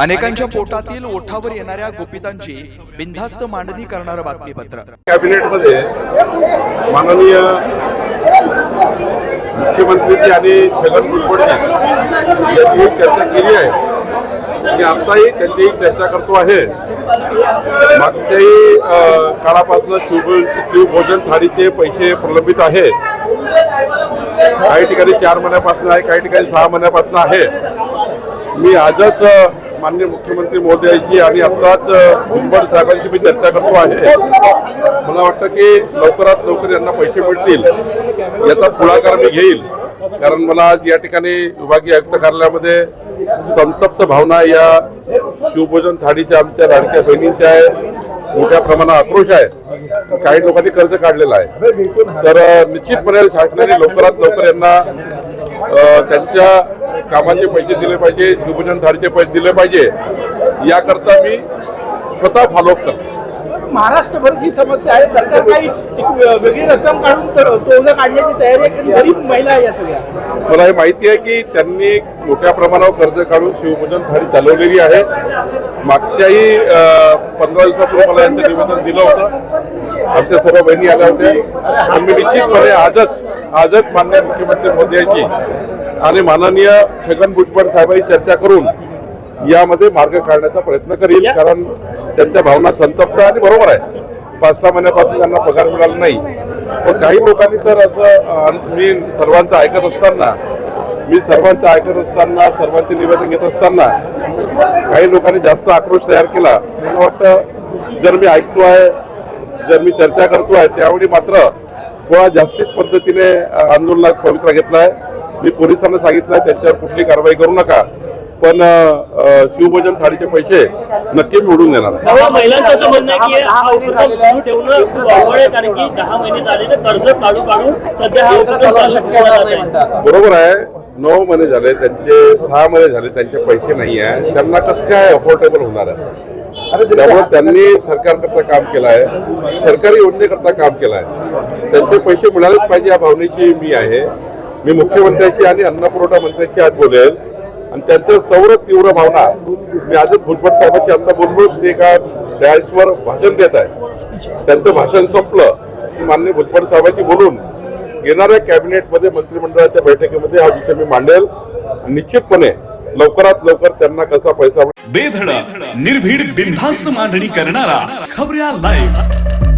अनेकांच्या पोटातील ओठावर येणाऱ्या गोपितांची बिनधास्त मांडणी करणारं बातमीपत्र. कॅबिनेटमध्ये माननीय मुख्यमंत्रीजी आणि छगन भुजबळजी चर्चा केली आहे मी आत्ताही त्यांची चर्चा करतो आहे. मागच्याही काळापासून शिव शिवभोजन थाळीचे पैसे प्रलंबित आहेत काही ठिकाणी चार महिन्यापासून आहे काही ठिकाणी सहा महिन्यापासून आहे. मी आजच माननीय मुख्यमंत्री महोदयाची आणि आत्ताच अ, भुजबळ साहेबांशी मी चर्चा करतो आहे. मला वाटतं की लवकरात लवकर यांना पैसे मिळतील याचा पुढाकार मी घेईल. कारण मला आज या ठिकाणी विभागीय आयुक्त कार्यालयामध्ये संतप्त भावना या शिवभोजन थाळीच्या आमच्या लाडक्या बहिणींच्या आहे मोठ्या प्रमाणात आक्रोश आहे. काही लोकांनी कर्ज काढलेलं आहे. तर निश्चितपणे शासनाने लवकरात लवकर यांना त्यांच्या कामाचे पैसे दिले पाहिजे शिवभोजन थाळीचे पैसे दिले पाहिजे याकरता मी स्वतः फॉलोअप करतो. महाराष्ट्रभर ही समस्या आहे सरकार काही वेगळी रक्कम काढून तर काढण्याची तयारी आहे कारण गरीब महिला आहे या सगळ्या. मला हे माहिती आहे की त्यांनी मोठ्या प्रमाणावर कर्ज काढून शिवभोजन थाळी चालवलेली आहे. मागच्याही पंधरा दिवसापूर्वी मला यांचं निवेदन दिलं होतं. आमच्या सर्व बहिणी आल्या होत्या. मी निश्चितपणे आजच आजच मान्य मुख्यमंत्री मोदी यांची आणि माननीय छगन भुजबळ साहेबांची चर्चा करून यामध्ये मार्ग काढण्याचा प्रयत्न करील कारण त्यांच्या भावना संतप्त आणि बरोबर आहे पाच सहा महिन्यापासून त्यांना पगार मिळाला नाही. पण काही लोकांनी तर असं मी सर्वांचं ऐकत असताना मी सर्वांचं ऐकत असताना सर्वांचे निवेदन घेत असताना काही लोकांनी जास्त आक्रोश तयार केला. मला वाटतं जर मी ऐकतो आहे जर मी चर्चा करतो आहे त्यावेळी मात्र थोडा जास्तीच पद्धतीने आंदोलनात पवित्रा घेतला आहे मी पोलिसांना सांगितलं आहे त्यांच्यावर कुठली कारवाई करू नका. पण शिवभोजन थाळीचे पैसे नक्की मिळवून देणार आहे. तेव्हा महिलांचं असं म्हणणं आहे की हा उपक्रम सुरू ठेवणं खूप अवघड आहे कारण की दहा महिने झाले तर कर्ज काढू सध्या हा उपक्रम बरोबर आहे. नऊ महिने झाले त्यांचे सहा महिने झाले त्यांचे पैसे नाही आहे. त्यांना कसं काय अफोर्डेबल होणार आहे? त्यामुळे त्यांनी सरकारकरता काम केलं आहे. सरकारी योजनेकरता काम केलं आहे. त्यांचे पैसे मिळालेच पाहिजे या भावनेची मी आहे. मी मुख्यमंत्र्यांची आणि अन्न पुरवठा मंत्र्यांची आज बोलेल. आणि त्यांचं सौर तीव्र भावना. मी आजच भुजबळ साहेबांची आता बोललो ते एका डॅन्सवर भाषण देत आहे त्यांचं भाषण संपलं. की माननीय भुजबळ साहेबांची बोलून येणाऱ्या कॅबिनेटमध्ये मंत्रिमंडळाच्या बैठकीमध्ये हा विषय मी मांडेल. निश्चितपणे लवकरात लवकर त्यांना कसा पैसा बेधडक निर्भीड बिनधास्त मांडणी करणारा खबऱ्या लाईव्ह